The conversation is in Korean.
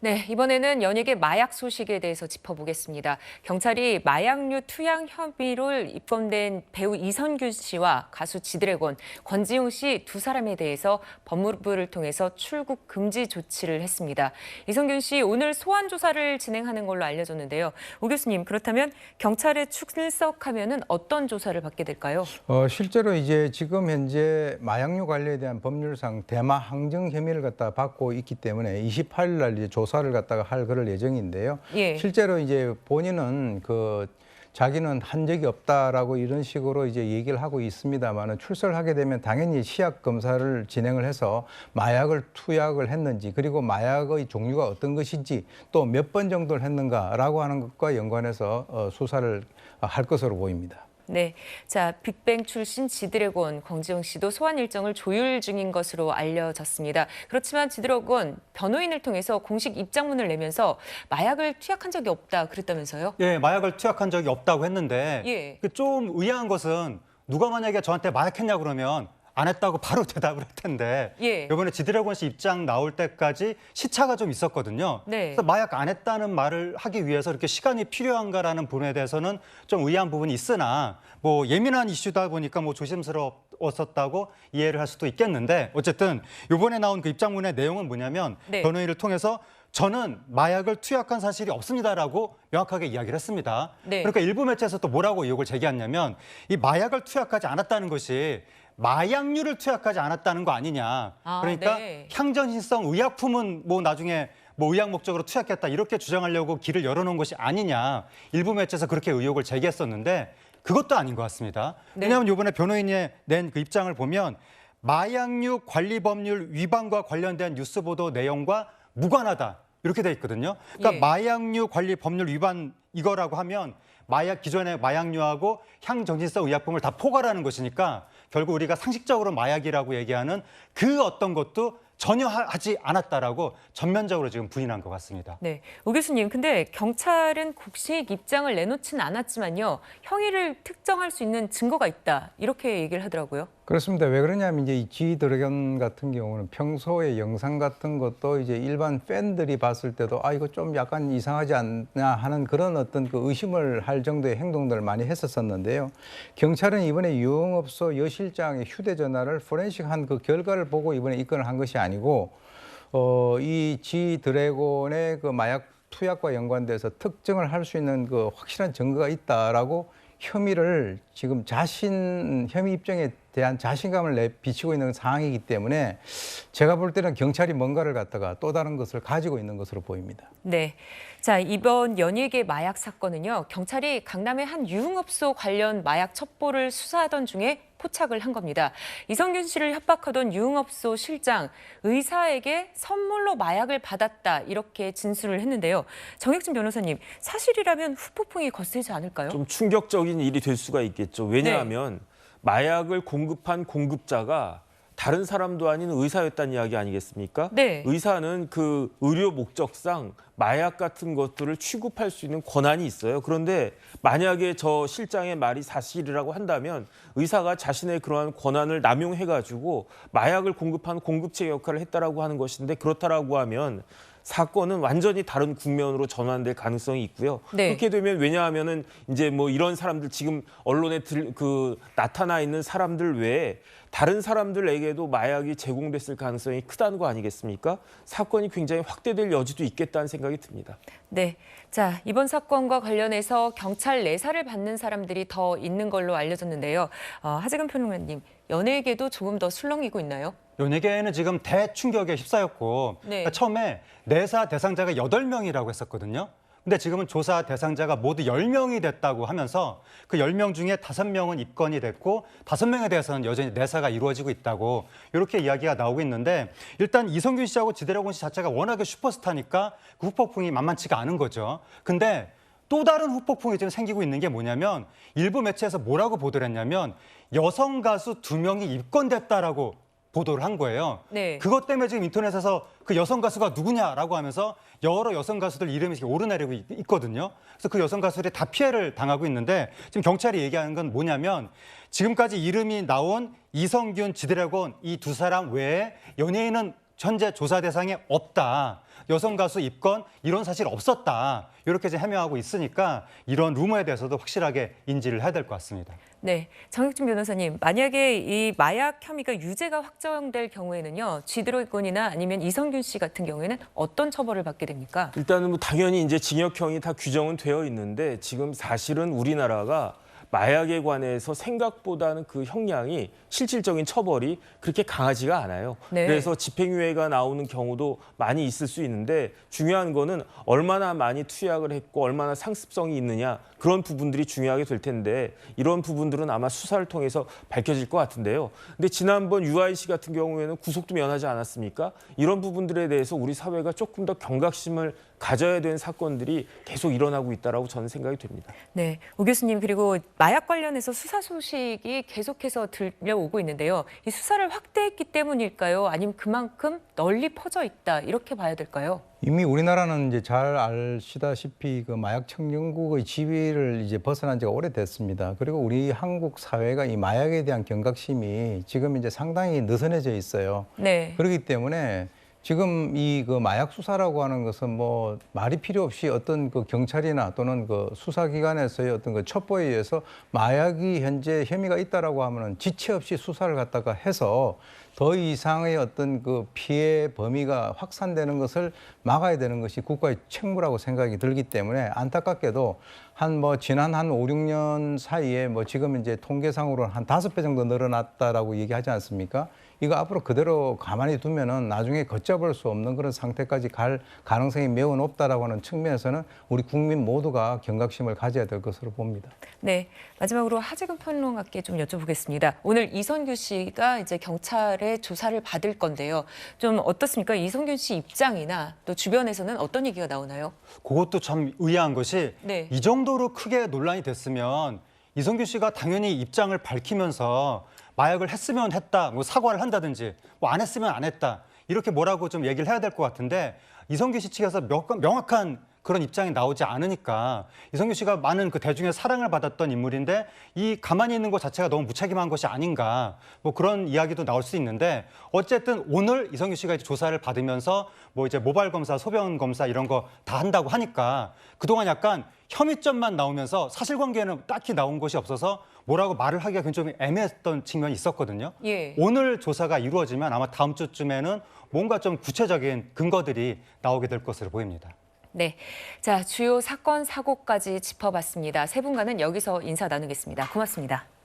네, 이번에는 연예계 마약 소식에 대해서 짚어보겠습니다. 경찰이 마약류 투약 혐의로 입건된 배우 이선균 씨와 가수 지드래곤, 권지용 씨두 사람에 대해서 법무부를 통해서 출국 금지 조치를 했습니다. 이선균 씨 오늘 소환 조사를 진행하는 걸로 알려졌는데요. 오 교수님, 그렇다면 경찰에 출석하면은 어떤 조사를 받게 될까요? 어, 실제로 이제 지금 현재 마약류 관리에 대한 법률상 대마 항정 혐의를 갖다 받고 있기 때문에 28일 날 이제 조사 를 갖다가 할 그럴 예정인데요. 예. 실제로 이제 본인은 그 자기는 한 적이 없다라고 이런 식으로 이제 얘기를 하고 있습니다만은 출석을 하게 되면 당연히 시약 검사를 진행을 해서 마약을 투약을 했는지 그리고 마약의 종류가 어떤 것인지 또 몇 번 정도를 했는가라고 하는 것과 연관해서 어, 수사를 할 것으로 보입니다. 네, 자 빅뱅 출신 지드래곤 광지영 씨도 소환 일정을 조율 중인 것으로 알려졌습니다. 그렇지만 지드래곤 변호인을 통해서 공식 입장문을 내면서 마약을 투약한 적이 없다 그랬다면서요? 예, 마약을 투약한 적이 없다고 했는데 예. 그 좀 의아한 것은 누가 만약에 저한테 마약했냐 그러면 안 했다고 바로 대답을 할 텐데 예. 이번에 지드래곤 씨 입장 나올 때까지 시차가 좀 있었거든요. 네. 그래서 마약 안 했다는 말을 하기 위해서 이렇게 시간이 필요한가라는 부분에 대해서는 좀 의아한 부분이 있으나 뭐 예민한 이슈다 보니까 뭐 조심스러웠었다고 이해를 할 수도 있겠는데 어쨌든 이번에 나온 그 입장문의 내용은 뭐냐면 네. 변호인을 통해서 저는 마약을 투약한 사실이 없습니다라고 명확하게 이야기를 했습니다. 네. 그러니까 일부 매체에서 또 뭐라고 의혹을 제기했냐면 이 마약을 투약하지 않았다는 것이 마약류를 투약하지 않았다는 거 아니냐. 아, 그러니까 네. 향전신성 의약품은 뭐 나중에 뭐 의약 목적으로 투약했다 이렇게 주장하려고 길을 열어놓은 것이 아니냐. 일부 매체에서 그렇게 의혹을 제기했었는데 그것도 아닌 것 같습니다. 네. 왜냐하면 이번에 변호인이 낸 그 입장을 보면 마약류 관리 법률 위반과 관련된 뉴스 보도 내용과 무관하다 이렇게 돼 있거든요. 그러니까 예. 마약류 관리 법률 위반 이거라고 하면 마약 기존의 마약류하고 향정신성 의약품을 다 포괄하는 것이니까 결국 우리가 상식적으로 마약이라고 얘기하는 그 어떤 것도 전혀 하- 하지 않았다라고 전면적으로 지금 부인한 것 같습니다. 네, 오 교수님, 근데 경찰은 공식 입장을 내놓진 않았지만요, 형의를 특정할 수 있는 증거가 있다 이렇게 얘기를 하더라고요. 그렇습니다. 왜 그러냐면 이제 이 G 드래곤 같은 경우는 평소에 영상 같은 것도 이제 일반 팬들이 봤을 때도 아 이거 좀 약간 이상하지 않냐 하는 그런 어떤 그 의심을 할 정도의 행동들을 많이 했었었는데요. 경찰은 이번에 유흥업소 여 실장의 휴대전화를 포렌식한 그 결과를 보고 이번에 입건을 한 것이 아니고 어, 이 G 드래곤의 그 마약 투약과 연관돼서 특정을 할 수 있는 그 확실한 증거가 있다라고 혐의를 지금 자신 혐의 입장에 대한 자신감을 내 비치고 있는 상황이기 때문에 제가 볼 때는 경찰이 뭔가를 갖다가 또 다른 것을 가지고 있는 것으로 보입니다. 네, 자 이번 연예계 마약 사건은요, 경찰이 강남의 한 유흥업소 관련 마약 첩보를 수사하던 중에 포착을 한 겁니다. 이성균 씨를 협박하던 유흥업소 실장 의사에게 선물로 마약을 받았다 이렇게 진술을 했는데요. 정혁진 변호사님, 사실이라면 후폭풍이 거세지 않을까요? 좀 충격적인 일이 될 수가 있겠죠. 왜냐하면 마약을 공급한 공급자가 다른 사람도 아닌 의사였다는 이야기 아니겠습니까? 네. 의사는 그 의료 목적상 마약 같은 것들을 취급할 수 있는 권한이 있어요. 그런데 만약에 저 실장의 말이 사실이라고 한다면 의사가 자신의 그러한 권한을 남용해가지고 마약을 공급한 공급체 역할을 했다라고 하는 것인데 그렇다라고 하면 사건은 완전히 다른 국면으로 전환될 가능성이 있고요. 네. 그렇게 되면 왜냐하면은 이제 뭐 이런 사람들 지금 언론에 들, 그 나타나 있는 사람들 외에 다른 사람들에게도 마약이 제공됐을 가능성이 크다는 거 아니겠습니까? 사건이 굉장히 확대될 여지도 있겠다는 생각이 듭니다. 네. 자, 이번 사건과 관련해서 경찰 내사를 받는 사람들이 더 있는 걸로 알려졌는데요. 어, 하재근 평론가님, 연예계도 조금 더 술렁이고 있나요? 연예계에는 지금 대충격에 휩싸였고 네. 그러니까 처음에 내사 대상자가 여덟 명이라고 했었거든요. 근데 지금은 조사 대상자가 모두 열명이 됐다고 하면서 그열명 중에 다섯 명은 입건이 됐고 다섯 명에 대해서는 여전히 내사가 이루어지고 있다고 이렇게 이야기가 나오고 있는데 일단 이성균 씨하고 지드래곤 씨 자체가 워낙에 슈퍼스타니까 그 후폭풍이 만만치가 않은 거죠. 근데 또 다른 후폭풍이 지금 생기고 있는 게 뭐냐면 일부 매체에서 뭐라고 보도를 했냐면 여성 가수 두 명이 입건됐다라고 보도를 한 거예요. 네. 그것 때문에 지금 인터넷에서 그 여성 가수가 누구냐라고 하면서 여러 여성 가수들 이름이 오르내리고 있- 있거든요. 그래서 그 여성 가수들이 다 피해를 당하고 있는데 지금 경찰이 얘기하는 건 뭐냐면 지금까지 이름이 나온 이성균, 지드래곤 이 두 사람 외에 연예인은 현재 조사 대상에 없다. 여성 가수 입건 이런 사실 없었다. 이렇게 이제 해명하고 있으니까 이런 루머에 대해서도 확실하게 인지를 해야 될 것 같습니다. 네, 정혁준 변호사님, 만약에 이 마약 혐의가 유죄가 확정될 경우에는요, 쥐드로이건이나 아니면 이성균 씨 같은 경우에는 어떤 처벌을 받게 됩니까? 일단은 뭐 당연히 이제 징역형이 다 규정은 되어 있는데 지금 사실은 우리나라가 마약에 관해서 생각보다는 그 형량이 실질적인 처벌이 그렇게 강하지가 않아요. 네. 그래서 집행유예가 나오는 경우도 많이 있을 수 있는데 중요한 거는 얼마나 많이 투약을 했고 얼마나 상습성이 있느냐 그런 부분들이 중요하게 될 텐데 이런 부분들은 아마 수사를 통해서 밝혀질 것 같은데요. 근데 지난번 유아이 씨 같은 경우에는 구속도 면하지 않았습니까? 이런 부분들에 대해서 우리 사회가 조금 더 경각심을 가져야 되는 사건들이 계속 일어나고 있다라고 저는 생각이 됩니다. 네, 오 교수님 그리고 마약 관련해서 수사 소식이 계속해서 들려오고 있는데요. 이 수사를 확대했기 때문일까요? 아니면 그만큼 널리 퍼져 있다 이렇게 봐야 될까요? 이미 우리나라는 이제 잘 아시다시피 그 마약 청정국의 지위를 이제 벗어난 지가 오래됐습니다. 그리고 우리 한국 사회가 이 마약에 대한 경각심이 지금 이제 상당히 느슨해져 있어요. 네, 그렇기 때문에 지금 이 그 마약 수사라고 하는 것은 뭐 말이 필요 없이 어떤 그 경찰이나 또는 그 수사기관에서의 어떤 그 첩보에 의해서 마약이 현재 혐의가 있다라고 하면은 지체 없이 수사를 갖다가 해서 더 이상의 어떤 그 피해 범위가 확산되는 것을 막아야 되는 것이 국가의 책무라고 생각이 들기 때문에 안타깝게도 한 뭐 지난 한 5, 6년 사이에 뭐 지금 이제 통계상으로는 한 다섯 배 정도 늘어났다라고 얘기하지 않습니까? 이거 앞으로 그대로 가만히 두면은 나중에 걷잡을 수 없는 그런 상태까지 갈 가능성이 매우 높다라고 하는 측면에서는 우리 국민 모두가 경각심을 가져야 될 것으로 봅니다. 네 마지막으로 하재근 평론가께 좀 여쭤보겠습니다. 오늘 이선규 씨가 이제 경찰의 조사를 받을 건데요. 좀 어떻습니까? 이선균 씨 입장이나 또 주변에서는 어떤 얘기가 나오나요? 그것도 참 의아한 것이 네. 이 정도 로 크게 논란이 됐으면 이성규 씨가 당연히 입장을 밝히면서 마약을 했으면 했다, 뭐 사과를 한다든지, 뭐 안 했으면 안 했다 이렇게 뭐라고 좀 얘기를 해야 될 것 같은데 이성규 씨 측에서 명- 명확한 그런 입장이 나오지 않으니까 이성규 씨가 많은 그 대중의 사랑을 받았던 인물인데 이 가만히 있는 것 자체가 너무 무책임한 것이 아닌가 뭐 그런 이야기도 나올 수 있는데 어쨌든 오늘 이성규 씨가 이제 조사를 받으면서 뭐 이제 모발 검사, 소변 검사 이런 거 다 한다고 하니까 그동안 약간 혐의점만 나오면서 사실관계는 딱히 나온 것이 없어서 뭐라고 말을 하기가 굉장히 애매했던 측면이 있었거든요. 예. 오늘 조사가 이루어지면 아마 다음 주쯤에는 뭔가 좀 구체적인 근거들이 나오게 될 것으로 보입니다. 네, 자 주요 사건 사고까지 짚어봤습니다. 세 분과는 여기서 인사 나누겠습니다. 고맙습니다.